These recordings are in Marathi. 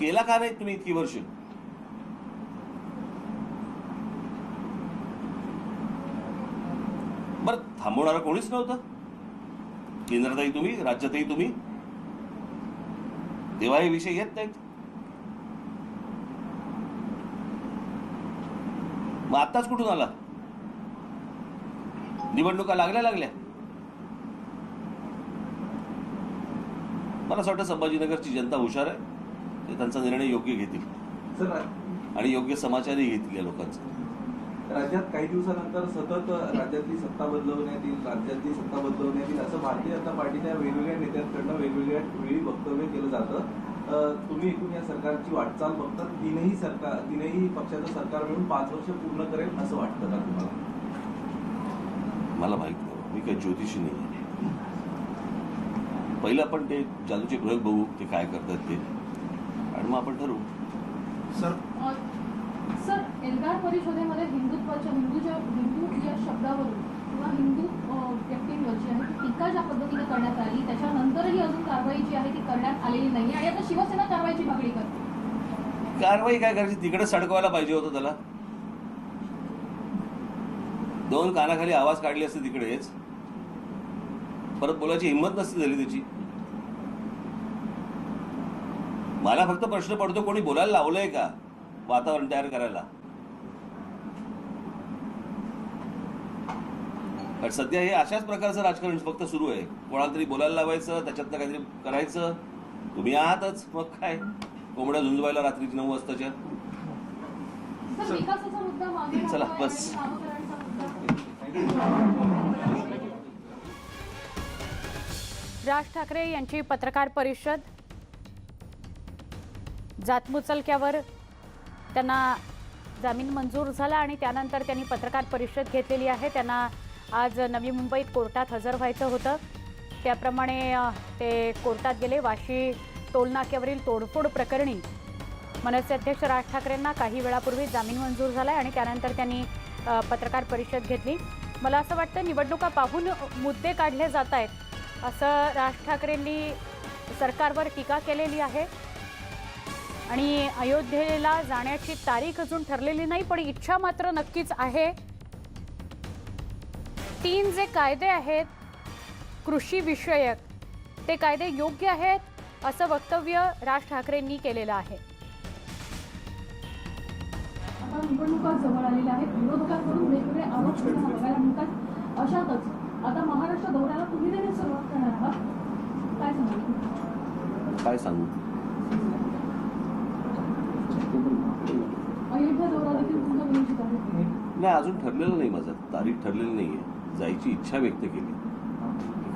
केला का नाही तुम्ही इतकी वर्ष? बर थांबवणारा कोणीच नव्हतं. केंद्रातही तुम्ही राज्यातही तुम्ही. तेव्हा हे विषय येत नाहीत. मग आत्ताच कुठून आला? निवडणुका लागल्या लागल्या. मला असं वाटतं संभाजीनगरची जनता हुशार आहे. ते त्यांचा निर्णय योग्य घेतील. आणि योग्य समाचारही घेतील या लोकांचा. राज्यात काही दिवसानंतर सतत राज्यातली सत्ता बदलवण्यात येईल राज्यातली सत्ता बदलवण्यात येईल असं भारतीय जनता पार्टीच्या वेगवेगळ्या नेत्यांकडनं वेगवेगळ्या वेळी वक्तव्य केलं जातं. तुम्ही एकूण या सरकारची वाटचाल बघता तीनही सरकार तीनही पक्षाचं सरकार मिळून पाच वर्ष पूर्ण करेल असं वाटतं का तुम्हाला? मला माहीत नाही. मी काही ज्योतिषी नाही पहिलं आपण ते जादूचे प्रयोग बघू ते काय करतात ते. मग आपण ठरवू. सर. सर एल्गार परिषदेमध्ये हिंदुत्वाच्या हिंदूच्या हिंदू या शब्दावरून किंवा हिंदू व्यक्तींवर जी आहे ती टीका ज्या पद्धतीने करण्यात आली त्याच्यानंतरही अजून कारवाई जी आहे ती करण्यात आलेली नाही आणि आता शिवसेना कारवाईची मागणी करते. कारवाई काय करायची? तिकडे सडकवायला पाहिजे होतं त्याला. दोन कानाखाली आवाज काढले असते तिकडेच. परत बोलायची हिंमत नसती झाली त्याची. मला फक्त प्रश्न पडतो कोणी बोलायला लावलंय का वातावरण तयार करायला? पण सध्या हे अशाच प्रकारचं राजकारण फक्त सुरू आहे. कोणाला तरी बोलायला लावायचं त्याच्यातनं काहीतरी करायचं. तुम्ही आहातच मग काय? कोंबड्या झुंजवायला रात्रीची नऊ वाजताच्या. सर विकासाचा मुद्दा मागे चला, बस. राज ठाकरे यांची पत्रकार परिषद जातमुचलक्यावर त्यांना जामीन मंजूर झाला आणि त्यानंतर त्यांनी पत्रकार परिषद घेतलेली आहे. त्यांना आज नवी मुंबईत कोर्टात हजर व्हायचं होतं. त्याप्रमाणे ते कोर्टात गेले. वाशी टोलनाक्यावरील तोडफोड प्रकरणी मनसे अध्यक्ष राज ठाकरेंना काही वेळापूर्वी जामीन मंजूर झाला आणि त्यानंतर त्यांनी पत्रकार परिषद घेतली. मला असं वाटतं निवडणुका पाहून मुद्दे काढले जात आहेत असं राज ठाकरेंनी सरकारवर टीका केलेली आहे. आणि अयोध्येला जाण्याची तारीख अजून ठरलेली नाही पण इच्छा मात्र नक्कीच आहे. तीन जे कायदे आहेत कृषी विषयक ते कायदे योग्य आहेत असं वक्तव्य राज ठाकरेंनी केलेलं आहे. आता निवडणुका जवळ आलेल्या आहेत विरोधकांकडून वेगवेगळे आरोप सुद्धा बघायला मिळतात. अशातच आता महाराष्ट्र दौऱ्याला तुम्ही देखील सुरुवात करणार आहात. काय सांगाल? काय सांगू? नाही अजून ठरलेलं नाही माझं. तारीख ठरलेली नाही आहे जायची इच्छा व्यक्त केली.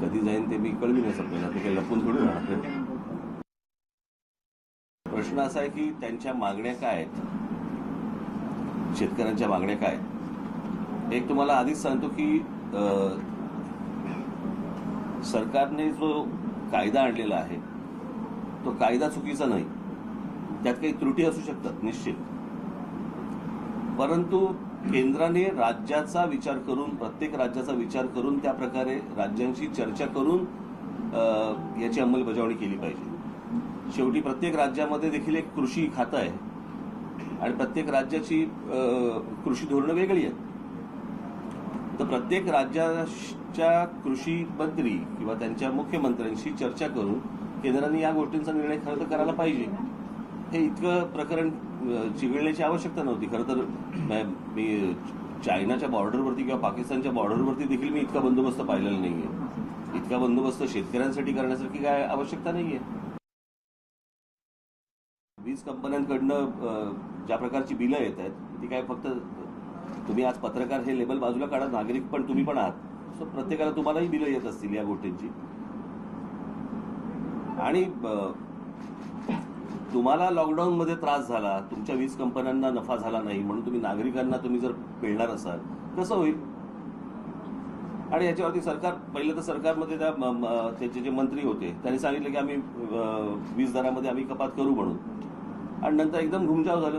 कधी जाईन ते मी कळवी नाही समजा ते काही लपून थोडी राहणार. प्रश्न असा आहे की त्यांच्या मागण्या काय आहेत? शेतकऱ्यांच्या मागण्या काय आहेत? एक तुम्हाला आधीच सांगतो की सरकारने जो कायदा आणलेला आहे तो कायदा चुकीचा नाही. त्यात काही त्रुटी असू शकतात निश्चित. परंतु केंद्राने राज्याचा विचार करून प्रत्येक राज्याचा विचार करून त्या प्रकारे राज्यांशी चर्चा करून याची अंमलबजावणी केली पाहिजे. शेवटी प्रत्येक राज्यामध्ये देखील एक कृषी खातं आहे. आणि प्रत्येक राज्याची कृषी धोरणं वेगळी आहेत. तर प्रत्येक राज्याच्या कृषी मंत्री किंवा त्यांच्या मुख्यमंत्र्यांशी चर्चा करून केंद्राने या गोष्टींचा निर्णय खरं तर करायला पाहिजे. हे इतकं प्रकरण चिघळण्याची आवश्यकता नव्हती. खरं तर मी चायनाच्या बॉर्डरवरती किंवा पाकिस्तानच्या बॉर्डरवरती देखील मी इतका बंदोबस्त पाहिलेला नाहीये. इतका बंदोबस्त शेतकऱ्यांसाठी करण्यासारखी काय आवश्यकता नाहीये. वीज कंपन्यांकडनं ज्या प्रकारची बिलं येत आहेत ती काय फक्त तुम्ही आज पत्रकार हे लेबल बाजूला काढा नागरिक पण तुम्ही पण आहात. सो प्रत्येकाला तुम्हालाही बिलं येत असतील या गोष्टींची. आणि तुम्हाला लॉकडाऊनमध्ये त्रास झाला तुमच्या वीज कंपन्यांना नफा झाला नाही म्हणून तुम्ही नागरिकांना तुम्ही जर पेळणार असाल कसं होईल? आणि याच्यावरती सरकार पहिलं तर सरकारमध्ये त्या त्याचे जे मंत्री होते त्यांनी सांगितलं की आम्ही वीज दरामध्ये आम्ही कपात करू म्हणून. आणि नंतर एकदम घुमजाव झालं.